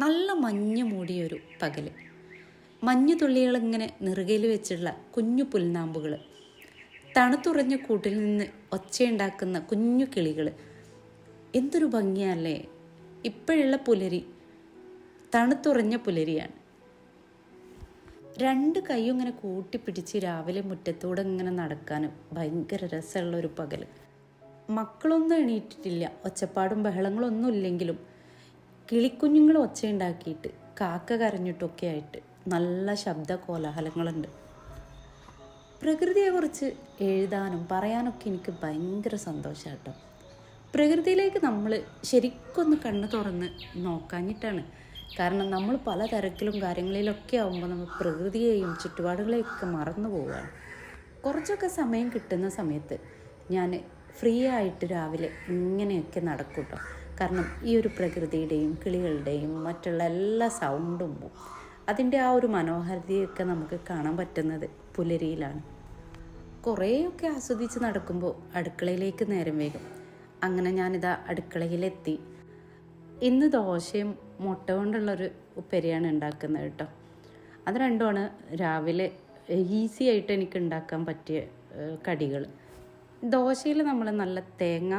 നല്ല മഞ്ഞ് മൂടിയൊരു പകൽ മഞ്ഞു തുള്ളികളിങ്ങനെ നെറുകയിൽ വെച്ചുള്ള കുഞ്ഞു പുൽനാമ്പുകൾ തണുത്തുറഞ്ഞ കൂട്ടിൽ നിന്ന് ഒച്ചയുണ്ടാക്കുന്ന കുഞ്ഞു കിളികൾ എന്തൊരു ഭംഗിയല്ലേ? ഇപ്പോഴുള്ള പുലരി തണുത്തുറഞ്ഞ പുലരിയാണ്. രണ്ട് കൈയും ഇങ്ങനെ കൂട്ടിപ്പിടിച്ച് രാവിലെ മുറ്റത്തൂടെ ഇങ്ങനെ നടക്കാൻ ഭയങ്കര രസമുള്ള ഒരു പകൽ മക്കളൊന്നും എണീറ്റിട്ടില്ല. ഒച്ചപ്പാടും ബഹളങ്ങളൊന്നും ഇല്ലെങ്കിലും കിളിക്കുഞ്ഞുങ്ങൾ ഒച്ചയുണ്ടാക്കിയിട്ട് കാക്ക കരഞ്ഞിട്ടൊക്കെ ആയിട്ട് നല്ല ശബ്ദ കോലാഹലങ്ങളുണ്ട്. പ്രകൃതിയെക്കുറിച്ച് എഴുതാനും പറയാനൊക്കെ എനിക്ക് ഭയങ്കര സന്തോഷമാണ് കേട്ടോ പ്രകൃതിയിലേക്ക് നമ്മൾ ശരിക്കൊന്ന് കണ്ണ് തുറന്ന് നോക്കാഞ്ഞിട്ടാണ്. കാരണം നമ്മൾ പല തിരക്കിലും കാര്യങ്ങളിലൊക്കെ ആകുമ്പോൾ നമ്മൾ പ്രകൃതിയെയും ചുറ്റുപാടുകളെയൊക്കെ മറന്നു പോവുകയാണ്. കുറച്ചൊക്കെ സമയം കിട്ടുന്ന സമയത്ത് ഞാൻ ഫ്രീ ആയിട്ട് രാവിലെ ഇങ്ങനെയൊക്കെ നടക്കും കേട്ടോ കാരണം ഈ ഒരു പ്രകൃതിയുടെയും കിളികളുടെയും മറ്റുള്ള എല്ലാ സൗണ്ടും അതിന്റെ ആ ഒരു മനോഹാരിതയൊക്കെ നമുക്ക് കാണാൻ പറ്റുന്നത് പുലരിയിലാണ്. കുറേയൊക്കെ ആസ്വദിച്ച് നടക്കുമ്പോൾ അടുക്കളയിലേക്ക് നേരം വേഗം അങ്ങനെ ഞാനിതാ അടുക്കളയിലെത്തി. ഇന്ന് ദോശയും മുട്ട കൊണ്ടുള്ളൊരു ഉപ്പരിയാണ് ഉണ്ടാക്കുന്നത് കേട്ടോ. അത് രണ്ടുമാണ് രാവിലെ ഈസി ആയിട്ട് എനിക്ക് ഉണ്ടാക്കാൻ പറ്റിയ കടികൾ ദോശയിൽ നമ്മൾ നല്ല തേങ്ങ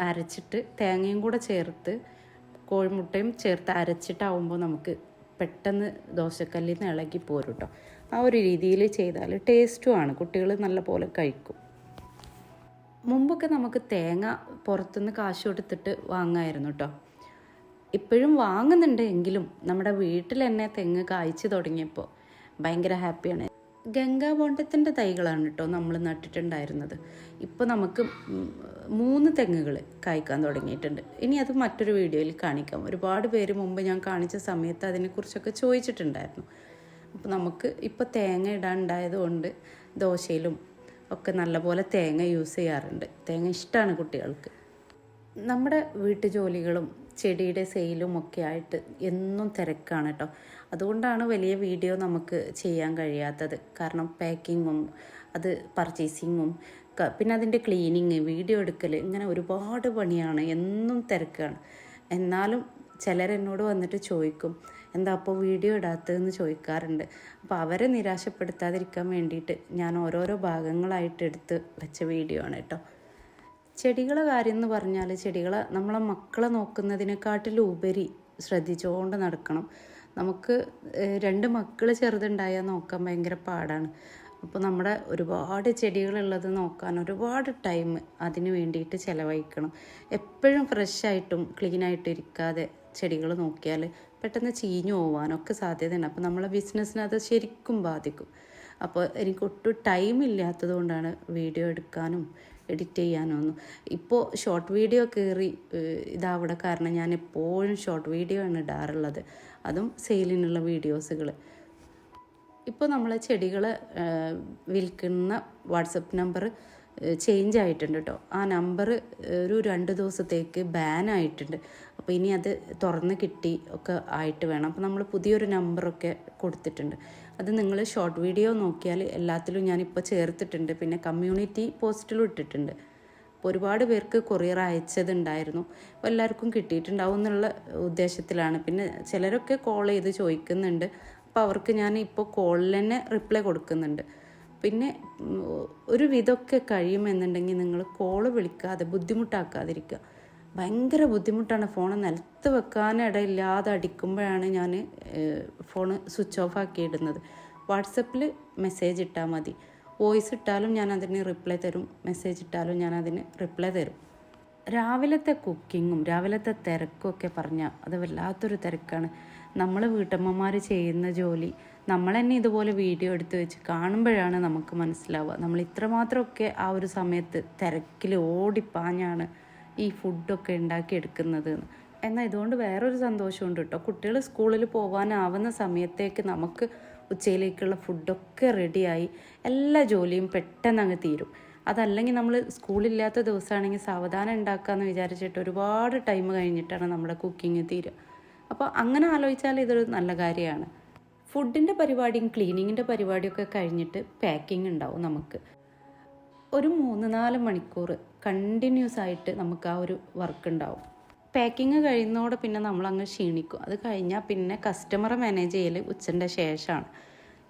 അരച്ചിട്ട് തേങ്ങയും കൂടെ ചേർത്ത് കോഴിമുട്ടയും ചേർത്ത് അരച്ചിട്ടാവുമ്പോൾ നമുക്ക് പെട്ടെന്ന് ദോശക്കല്ലിൽ നിന്ന് ഇളകി പോരും കേട്ടോ ആ ഒരു രീതിയിൽ ചെയ്താൽ ടേസ്റ്റുമാണ് കുട്ടികൾ നല്ലപോലെ കഴിക്കും. മുമ്പൊക്കെ നമുക്ക് തേങ്ങ പുറത്തുനിന്ന് കാശ് കൊടുത്തിട്ട് വാങ്ങായിരുന്നു കേട്ടോ. ഇപ്പോഴും വാങ്ങുന്നുണ്ട് എങ്കിലും നമ്മുടെ വീട്ടിൽ തന്നെ തെങ്ങ് കായ്ച്ചു തുടങ്ങിയപ്പോൾ ഭയങ്കര ഹാപ്പിയാണ് ഗംഗാബോണ്ടത്തിന്റെ തൈകളാണ് കേട്ടോ നമ്മൾ നട്ടിട്ടുണ്ടായിരുന്നത്. ഇപ്പോൾ നമുക്ക് മൂന്ന് തെങ്ങുകൾ കായ്ക്കാൻ തുടങ്ങിയിട്ടുണ്ട്. ഇനി അത് മറ്റൊരു വീഡിയോയിൽ കാണിക്കാം. ഒരുപാട് പേര് മുമ്പ് ഞാൻ കാണിച്ച സമയത്ത് അതിനെക്കുറിച്ചൊക്കെ ചോദിച്ചിട്ടുണ്ടായിരുന്നു. അപ്പോൾ നമുക്ക് ഇപ്പോൾ തേങ്ങ ഇടാനുണ്ടായത് കൊണ്ട് ദോശയിലും ഒക്കെ നല്ലപോലെ തേങ്ങ യൂസ് ചെയ്യാറുണ്ട്. തേങ്ങ ഇഷ്ടമാണ് കുട്ടികൾക്ക്. നമ്മുടെ വീട്ടുജോലികളും ചെടിയുടെ സെയിലും ഒക്കെ ആയിട്ട് എന്നും തിരക്കാണ് കേട്ടോ. അതുകൊണ്ടാണ് വലിയ വീഡിയോ നമുക്ക് ചെയ്യാൻ കഴിയാത്തത്. കാരണം പാക്കിങ്ങും അത് പർച്ചേസിങ്ങും പിന്നെ അതിന്റെ ക്ലീനിങ് വീഡിയോ എടുക്കൽ ഇങ്ങനെ ഒരുപാട് പണിയാണ്. എന്നും തിരക്കാണ്. എന്നാലും ചിലരെന്നോട് വന്നിട്ട് ചോദിക്കും എന്താ അപ്പോൾ വീഡിയോ ഇടാത്തതെന്ന് ചോദിക്കാറുണ്ട്. അപ്പോൾ അവരെ നിരാശപ്പെടുത്താതിരിക്കാൻ വേണ്ടിയിട്ട് ഞാൻ ഓരോരോ ഭാഗങ്ങളായിട്ട് എടുത്ത് വെച്ച വീഡിയോ ആണ് കേട്ടോ. ചെടികളെ കാര്യം എന്ന് പറഞ്ഞാൽ ചെടികളെ നമ്മളെ മക്കളെ നോക്കുന്നതിനെക്കാട്ടിലും ഉപരി ശ്രദ്ധിച്ചുകൊണ്ട് നടക്കണം. നമുക്ക് രണ്ട് മക്കൾ ചെറുതുണ്ടായാൽ നോക്കാൻ ഭയങ്കര പാടാണ്. അപ്പോൾ നമ്മുടെ ഒരുപാട് ചെടികളുള്ളത് നോക്കാൻ ഒരുപാട് ടൈം അതിന് വേണ്ടിയിട്ട് ചിലവഴിക്കണം. എപ്പോഴും ഫ്രഷായിട്ടും ക്ലീനായിട്ടും ഇരിക്കാതെ ചെടികൾ നോക്കിയാൽ പെട്ടെന്ന് ചീഞ്ഞു പോകാനൊക്കെ സാധ്യതയുണ്ട്. അപ്പോൾ നമ്മളെ ബിസിനസ്സിനെ അത് ശരിക്കും ബാധിക്കും. അപ്പോൾ എനിക്ക് ഒട്ടും ടൈം ഇല്ലാത്തത് കൊണ്ടാണ് വീഡിയോ എടുക്കാനും എഡിറ്റ് ചെയ്യാനൊന്നും ഇപ്പോൾ ഷോർട്ട് വീഡിയോ കയറി ഇതാവിടെ കാരണം ഞാൻ എപ്പോഴും ഷോർട്ട് വീഡിയോ ആണ് ഇടാറുള്ളത്. അതും സെയിലിനുള്ള വീഡിയോസുകൾ ഇപ്പോൾ നമ്മൾ ചെടികൾ വിൽക്കുന്ന വാട്സപ്പ് നമ്പർ ചേഞ്ച് ആയിട്ടുണ്ട് കേട്ടോ ആ നമ്പർ ഒരു രണ്ട് ദിവസത്തേക്ക് ബാൻ ആയിട്ടുണ്ട്. അപ്പോൾ ഇനി അത് തുറന്ന് കിട്ടി ഒക്കെ ആയിട്ട് വേണം. അപ്പോൾ നമ്മൾ പുതിയൊരു നമ്പറൊക്കെ കൊടുത്തിട്ടുണ്ട്. അത് നിങ്ങൾ ഷോർട്ട് വീഡിയോ നോക്കിയാൽ എല്ലാത്തിലും ഞാനിപ്പോൾ ചേർത്തിട്ടുണ്ട്. പിന്നെ കമ്മ്യൂണിറ്റി പോസ്റ്റിലും ഇട്ടിട്ടുണ്ട്. അപ്പോൾ ഒരുപാട് പേർക്ക് കൊറിയർ അയച്ചതുണ്ടായിരുന്നു അപ്പോൾ എല്ലാവർക്കും കിട്ടിയിട്ടുണ്ടാവും എന്നുള്ള ഉദ്ദേശത്തിലാണ്. പിന്നെ ചിലരൊക്കെ കോൾ ചെയ്ത് ചോദിക്കുന്നുണ്ട് അപ്പോൾ അവർക്ക് ഞാൻ ഇപ്പോൾ കോളിൽ തന്നെ റിപ്ലൈ കൊടുക്കുന്നുണ്ട്. പിന്നെ ഒരു വിധമൊക്കെ കഴിയുമെന്നുണ്ടെങ്കിൽ നിങ്ങൾ കോൾ വിളിക്കാതെ ബുദ്ധിമുട്ടാക്കാതിരിക്കുക ഭയങ്കര ബുദ്ധിമുട്ടാണ് ഫോൺ നിലത്ത് വെക്കാനിടയില്ലാതെ അടിക്കുമ്പോഴാണ് ഞാൻ ഫോൺ സ്വിച്ച് ഓഫ് ആക്കി ഇടുന്നത് വാട്സപ്പിൽ മെസ്സേജ് ഇട്ടാൽ മതി. വോയിസ് ഇട്ടാലും ഞാൻ അതിന് റിപ്ലൈ തരും. മെസ്സേജ് ഇട്ടാലും ഞാൻ അതിന് റിപ്ലൈ തരും. രാവിലത്തെ കുക്കിങ്ങും രാവിലത്തെ തിരക്കും ഒക്കെ പറഞ്ഞാൽ അത് വല്ലാത്തൊരു തിരക്കാണ്. നമ്മൾ വീട്ടമ്മമാർ ചെയ്യുന്ന ജോലി നമ്മൾ തന്നെ ഇതുപോലെ വീഡിയോ എടുത്ത് വെച്ച് കാണുമ്പോഴാണ് നമുക്ക് മനസ്സിലാവുക. നമ്മൾ ഇത്രമാത്രമൊക്കെ ആ ഒരു സമയത്ത് തിരക്കിൽ ഓടിപ്പാഞ്ഞാണ് ഈ ഫുഡൊക്കെ ഉണ്ടാക്കിയെടുക്കുന്നത്. എന്നാൽ ഇതുകൊണ്ട് വേറൊരു സന്തോഷമുണ്ട് കേട്ടോ. കുട്ടികൾ സ്കൂളിൽ പോകാനാവുന്ന സമയത്തേക്ക് നമുക്ക് ഉച്ചയിലേക്കുള്ള ഫുഡൊക്കെ റെഡിയായി എല്ലാ ജോലിയും പെട്ടെന്ന് അങ്ങ് തീരും. അതല്ലെങ്കിൽ നമ്മൾ സ്കൂളില്ലാത്ത ദിവസമാണെങ്കിൽ സാവധാനം ഉണ്ടാക്കാമെന്ന് വിചാരിച്ചിട്ട് ഒരുപാട് ടൈം കഴിഞ്ഞിട്ടാണ് നമ്മുടെ കുക്കിംഗ് തീരുക. അപ്പോൾ അങ്ങനെ ആലോചിച്ചാൽ ഇതൊരു നല്ല കാര്യമാണ്. ഫുഡിന്റെ പരിപാടിയും ക്ലീനിങ്ങിന്റെ പരിപാടിയൊക്കെ കഴിഞ്ഞിട്ട് പാക്കിംഗ് ഉണ്ടാവും നമുക്ക്. ഒരു മൂന്ന് നാല് മണിക്കൂർ കണ്ടിന്യൂസ് ആയിട്ട് നമുക്ക് ആ ഒരു വർക്ക് ഉണ്ടാവും. പാക്കിങ് കഴിയുന്നതോടെ പിന്നെ നമ്മൾ നമ്മളങ്ങ് ക്ഷീണിക്കും. അത് കഴിഞ്ഞാൽ പിന്നെ കസ്റ്റമറെ മാനേജ് ചെയ്യൽ ഉച്ചന്റെ ശേഷമാണ്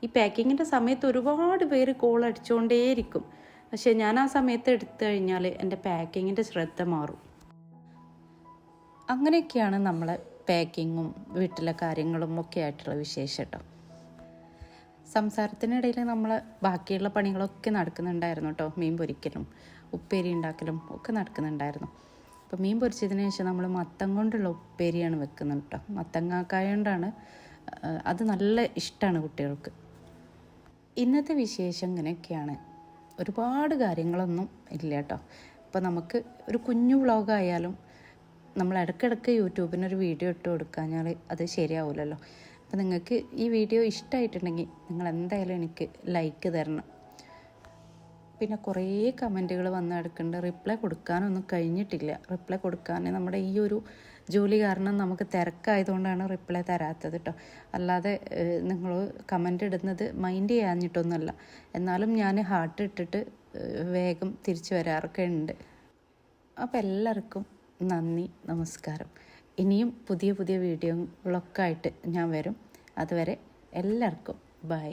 ഈ പാക്കിങ്ങിന്റെ സമയത്ത് ഒരുപാട് പേര് കോൾ അടിച്ചുകൊണ്ടേയിരിക്കും പക്ഷേ ഞാൻ ആ സമയത്ത് എടുത്തു കഴിഞ്ഞാൽ എന്റെ പാക്കിങ്ങിന്റെ ശ്രദ്ധ മാറും. അങ്ങനെയൊക്കെയാണ് നമ്മളെ പാക്കിങ്ങും വീട്ടിലെ കാര്യങ്ങളും ഒക്കെ ആയിട്ടുള്ള വിശേഷം കേട്ടോ സംസാരത്തിനിടയിൽ നമ്മൾ ബാക്കിയുള്ള പണികളൊക്കെ നടക്കുന്നുണ്ടായിരുന്നു കേട്ടോ മീൻ പൊരിക്കലും. ഉപ്പേരി ഉണ്ടാക്കലും ഒക്കെ നടക്കുന്നുണ്ടായിരുന്നു. അപ്പോൾ മീൻ പൊരിച്ചതിന് ശേഷം നമ്മൾ മത്തം കൊണ്ടുള്ള ഉപ്പേരിയാണ് വെക്കുന്നത് കേട്ടോ മത്തങ്ങാക്കായ കൊണ്ടാണ് അത് നല്ല ഇഷ്ടമാണ് കുട്ടികൾക്ക്. ഇന്നത്തെ വിശേഷം ഇങ്ങനെയൊക്കെയാണ് ഒരുപാട് കാര്യങ്ങളൊന്നും ഇല്ല കേട്ടോ അപ്പോൾ നമുക്ക് ഒരു കുഞ്ഞു വ്ളോഗായാലും നമ്മൾ ഇടയ്ക്കിടയ്ക്ക് യൂട്യൂബിനൊരു വീഡിയോ ഇട്ട് കൊടുക്കാഞ്ഞാൽ അത് ശരിയാവില്ലല്ലോ അപ്പോൾ നിങ്ങൾക്ക് ഈ വീഡിയോ ഇഷ്ടമായിട്ടുണ്ടെങ്കിൽ നിങ്ങൾ എന്തായാലും എനിക്ക് ലൈക്ക് തരണം. പിന്നെ കുറേ കമന്റുകൾ വന്ന് കിടക്കുന്നുണ്ട്. റിപ്ലൈ കൊടുക്കാനൊന്നും കഴിഞ്ഞിട്ടില്ല. റിപ്ലൈ കൊടുക്കാൻ നമ്മുടെ ഈ ഒരു ജോലി കാരണം നമുക്ക് തിരക്കായതുകൊണ്ടാണ് റിപ്ലൈ തരാത്തത് കേട്ടോ അല്ലാതെ നിങ്ങൾ കമന്റ് ഇടുന്നത് മൈൻഡ് ചെയ്യാഞ്ഞിട്ടൊന്നുമല്ല. എന്നാലും ഞാൻ ഹാർട്ട് ഇട്ടിട്ട് വേഗം തിരിച്ചു വരാറൊക്കെ ഉണ്ട് അപ്പോൾ എല്ലാവർക്കും നന്ദി നമസ്കാരം. ഇനിയും പുതിയ പുതിയ വീഡിയോകളൊക്കെ ആയിട്ട് ഞാൻ വരും. അതുവരെ എല്ലാവർക്കും ബൈ.